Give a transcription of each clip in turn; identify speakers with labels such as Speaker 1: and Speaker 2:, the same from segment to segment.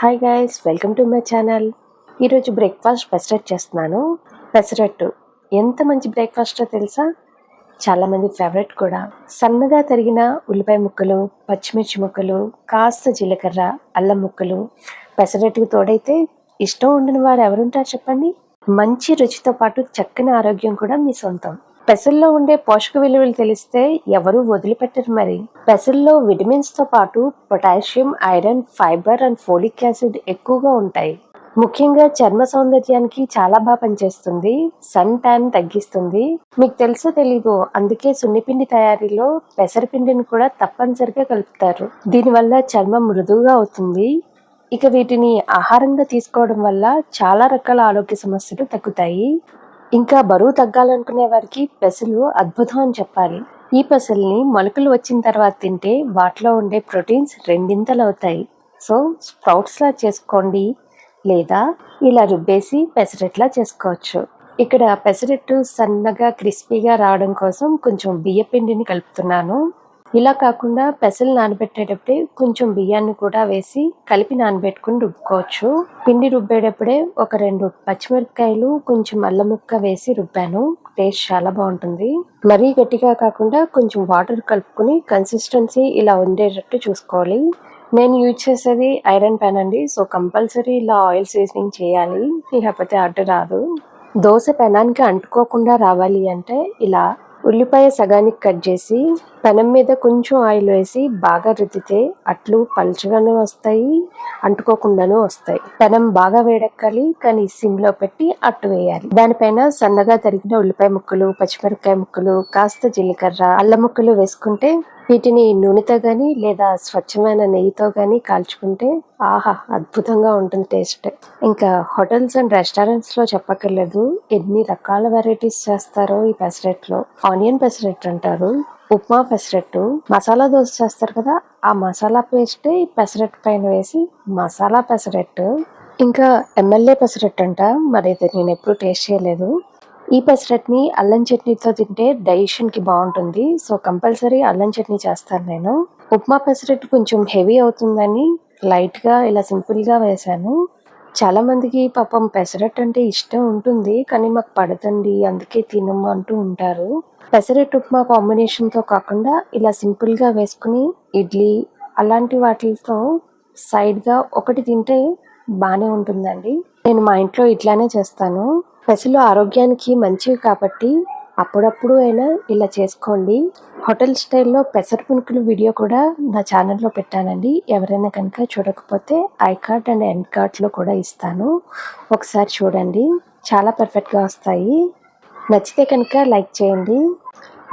Speaker 1: Hi guys welcome to my channel ఈరోజు breakfast pesarattu చేస్తున్నాను. పెసరట్టు ఎంత మంచి బ్రేక్ఫాస్టో తెలుసా? చాలామంది ఫేవరెట్ కూడా. సన్నగా తరిగిన ఉల్లిపాయ ముక్కలు పచ్చిమిర్చి ముక్కలు కాస్త జీలకర్ర అల్లం ముక్కలు పెసరట్టుకు తోడైతే ఇష్టం ఉండని వారు ఎవరుంటారు చెప్పండి? మంచి రుచితో పాటు చక్కని ఆరోగ్యం కూడా మీ సొంతం. పెసల్లో ఉండే పోషక విలువలు తెలిస్తే ఎవరు వదిలిపెట్టరు మరి. పెసల్లో విటమిన్స్తో పాటు potassium iron fibre and folic acid ఎక్కువగా ఉంటాయి. ముఖ్యంగా చర్మ సౌందర్యానికి చాలా బాగా పనిచేస్తుంది. సన్ ట్యాన్ తగ్గిస్తుంది. మీకు తెలుసో తెలీదు అందుకే సున్నిపిండి తయారీలో పెసరపిండిని కూడా తప్పనిసరిగా కలుపుతారు. దీనివల్ల చర్మం మృదువుగా అవుతుంది. ఇక వీటిని ఆహారంగా తీసుకోవడం వల్ల చాలా రకాల ఆరోగ్య సమస్యలు తగ్గుతాయి. ఇంకా బరువు తగ్గాలనుకునే వారికి పెసలు అద్భుతం అని చెప్పాలి. ఈ పెసల్ని మొలకలు వచ్చిన తర్వాత తింటే వాటిలో ఉండే ప్రోటీన్స్ రెండింతలు అవుతాయి. సో స్ప్రౌట్స్లా చేసుకోండి. లేదా ఇలా రుబ్బేసి పెసరట్లా చేసుకోవచ్చు. ఇక్కడ పెసరట్టు సన్నగా క్రిస్పీగా రావడం కోసం కొంచెం బియ్య పిండిని కలుపుతున్నాను. ఇలా కాకుండా పెసలు నానబెట్టేటప్పుడే కొంచెం బియ్యాన్ని కూడా వేసి కలిపి నానబెట్టుకుని రుబ్బుకోవచ్చు. పిండి రుబ్బేటప్పుడే ఒక రెండు పచ్చిమిరపకాయలు కొంచెం అల్లం ముక్క వేసి రుబ్బాను. టేస్ట్ చాలా బాగుంటుంది. మరీ గట్టిగా కాకుండా కొంచెం వాటర్ కలుపుకుని కన్సిస్టెన్సీ ఇలా ఉండేటట్టు చూసుకోవాలి. నేను యూజ్ చేసేది ఐరన్ ప్యాన్ అండి. సో కంపల్సరీ ఇలా ఆయిల్ సీజనింగ్ చేయాలి. లేకపోతే అడ్డు రాదు. దోశ పెనానికి అంటుకోకుండా రావాలి అంటే ఇలా ఉల్లిపాయ సగానికి కట్ చేసి పెనం మీద కొంచెం ఆయిల్ వేసి బాగా రుద్దితే అట్లు పలుచగానే వస్తాయి అంటుకోకుండానే వస్తాయి. పెనం బాగా వేడెక్కాలి కానీ సిమ్లో పెట్టి అట్టు వేయాలి. దానిపైన సన్నగా తరిగిన ఉల్లిపాయ ముక్కలు పచ్చిమిరపకాయ ముక్కలు కాస్త జీలకర్ర అల్లం ముక్కలు వేసుకుంటే వీటిని నూనెతో కానీ లేదా స్వచ్ఛమైన నెయ్యితో కానీ కాల్చుకుంటే ఆహా అద్భుతంగా ఉంటుంది టేస్ట్. ఇంకా హోటల్స్ అండ్ రెస్టారెంట్స్లో చెప్పక్కర్లేదు ఎన్ని రకాల వెరైటీస్ చేస్తారో ఈ పెసరెట్లో. ఆనియన్ పెసరెట్ అంటారు ఉప్మా పెసరట్టు మసాలా దోశ చేస్తారు కదా ఆ మసాలా పేస్ట్ ఈ పెసరట్టు పైన వేసి మసాలా పెసరట్టు. ఇంకా ఎమ్మెల్యే పెసరట్టు అంట మరి ఇది నేను ఎప్పుడు టేస్ట్ చేయలేదు. ఈ పెసరట్ని అల్లం చట్నీతో తింటే డైజెషన్కి బాగుంటుంది. సో కంపల్సరీ అల్లం చట్నీ చేస్తాను నేను. ఉప్మా పెసరట్టు కొంచెం హెవీ అవుతుందని లైట్గా ఇలా సింపుల్గా వేశాను. చాలామందికి పాపం పెసరట్టు అంటే ఇష్టం ఉంటుంది కానీ మాకు పడదండి అందుకే తినము అంటూ ఉంటారు. పెసరట్టు ఉప్మా కాంబినేషన్తో కాకుండా ఇలా సింపుల్గా వేసుకుని ఇడ్లీ అలాంటి వాటితో సైడ్గా ఒకటి తింటే బాగానే ఉంటుందండి. నేను మా ఇంట్లో ఇట్లానే చేస్తాను. పెసలు ఆరోగ్యానికి మంచివి కాబట్టి అప్పుడప్పుడు అయినా ఇలా చేసుకోండి. హోటల్ స్టైల్లో పెసర పునుకులు వీడియో కూడా నా ఛానల్లో పెట్టానండి. ఎవరైనా కనుక చూడకపోతే ఐ కార్డ్ అండ్ ఎండ్ కార్డ్లో కూడా ఇస్తాను. ఒకసారి చూడండి. చాలా పర్ఫెక్ట్గా వస్తాయి. నచ్చితే కనుక లైక్ చేయండి.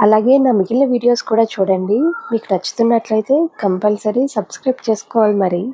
Speaker 1: అలాగే నా మిగిలిన వీడియోస్ కూడా చూడండి. మీకు నచ్చుతున్నట్లయితే కంపల్సరీ సబ్స్క్రైబ్ చేసుకోవాలి మరి.